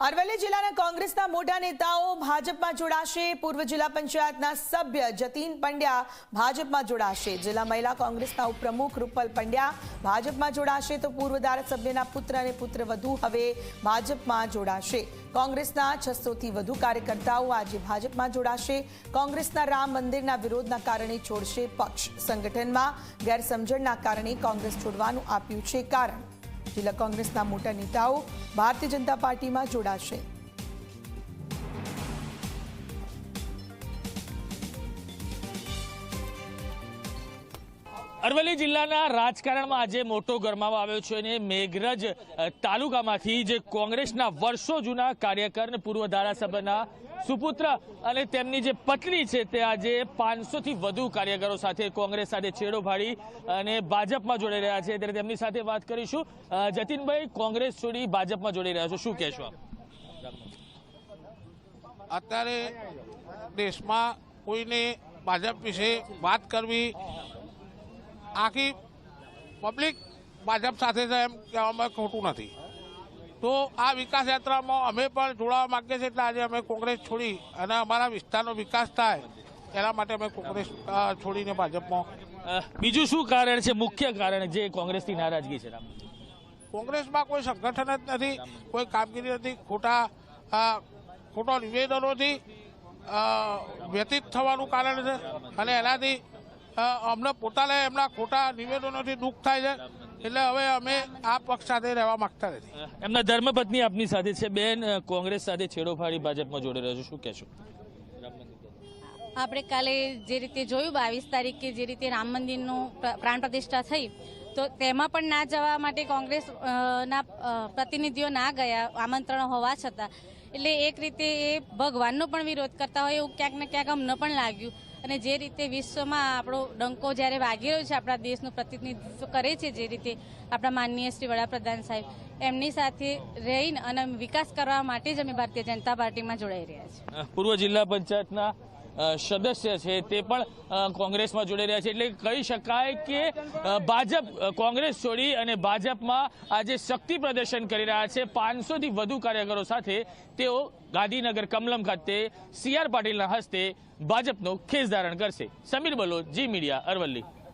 અરવલ્લી જિલ્લાના કોંગ્રેસના મોટા નેતાઓ ભાજપમાં જોડાશે. પૂર્વ જિલ્લા પંચાયતના સભ્ય જતીન પંડ્યા ભાજપમાં જોડાશે. જિલ્લા મહિલા કોંગ્રેસના ઉપપ્રમુખ રૂપલ પંડ્યા ભાજપમાં જોડાશે તો પૂર્વ ધારાસભ્યના પુત્ર અને પુત્ર વધુ હવે ભાજપમાં જોડાશે. કોંગ્રેસના છસોથી વધુ કાર્યકર્તાઓ આજે ભાજપમાં જોડાશે. કોંગ્રેસના રામ મંદિરના વિરોધના કારણે છોડશે પક્ષ. સંગઠનમાં ગેરસમજણના કારણે કોંગ્રેસ છોડવાનું આપ્યું છે કારણ. જિલ્લા કોંગ્રેસના મોટા નેતાઓ ભારતીય જનતા પાર્ટીમાં જોડાશે. અરવલ્લી જિલ્લાના રાજકારણમાં આજે મોટો ગરમાવો આવ્યો છે અને મેઘરજ તાલુકામાંથી જે કોંગ્રેસના વર્ષો જૂના કાર્યકર પૂર્વ ધારાસભ્યના સુપુત્ર અને તેમની જે પત્ની છે તે આજે પાંચસોથી વધુ કાર્યકરો સાથે કોંગ્રેસ સાથે છેડો ભાડી અને ભાજપમાં જોડાઈ રહ્યા છે. ત્યારે તેમની સાથે વાત કરીશું. જતીનભાઈ, કોંગ્રેસ છોડી ભાજપમાં જોડાઈ રહ્યા છો. શું કહેશો અત્યારે દેશમાં કોઈને ભાજપ વિશે વાત કરવી આખી પબ્લિક ભાજપ સાથે છે એમ કહેવામાં ખોટું નથી. તો આ વિકાસ યાત્રામાં અમે પણ જોડાવા માંગીએ છીએ એટલે આજે અમે કોંગ્રેસ છોડી અને અમારા વિસ્તારનો વિકાસ થાય એના માટે અમે કોંગ્રેસ છોડીને ભાજપમાં બીજું શું કારણ છે? મુખ્ય કારણ જે કોંગ્રેસની નારાજગી છે? કોંગ્રેસમાં કોઈ સંગઠન જ નથી કોઈ કામગીરી નથી ખોટા ખોટા નિવેદનોથી વ્યતીત થવાનું કારણ છે. અને એનાથી અમને પોતાને એમના ખોટા નિવેદનોથી દુઃખ થાય છે. એટલે હવે અમે આ પક્ષ સાથે રહેવા માંગતા નથી. એમના ધર્મપત્ની આપની સાથે છે બેન કોંગ્રેસ સાથે છેડો ફાડી ભાજપમાં જોડી રહ્યો શું કહેશો? આપણે કાલે જે રીતે જોયું બાવીસ તારીખે જે રીતે રામ મંદિરનું પ્ર- પ્રાણ પ્રતિષ્ઠા થઈ તો તેમાં પણ ના જવા માટે કોંગ્રેસ ના પ્રતિનિધિઓ ના ગયા આમંત્રણ હોવા છતાં. એટલે એક રીતે એ ભગવાનનો પણ વિરોધ કરતા હોય એવું ક્યાંક ને ક્યાંક અમને પણ લાગ્યું. અને જે રીતે વિશ્વમાં આપણો ડંકો જ્યારે વાગી રહ્યો છે, આપણા દેશનું પ્રતિનિધિત્વ કરે છે, જે રીતે આપણા માનનીય શ્રી વડાપ્રધાન સાહેબ એમની સાથે રહીને અને વિકાસ કરવા માટે જ અમે ભારતીય જનતા પાર્ટીમાં જોડાઈ રહ્યા છીએ. પૂર્વ જિલ્લા પંચાયતના સદસ્ય છે તે પણ કોંગ્રેસમાં જોડાઈ રહ્યા છે. એટલે કહી શકાય કે ભાજપ કોંગ્રેસ છોડી અને ભાજપમાં આજે શક્તિ પ્રદર્શન કરી રહ્યા છે. પાંચસોથી વધુ કાર્યકરો સાથે તેઓ ગાંધીનગર, કમલમ ખાતે સી આર પાટીલના હસ્તે ભાજપનો ખેસ ધારણ કરશે. સમીર બલો જી મીડિયા, અરવલ્લી.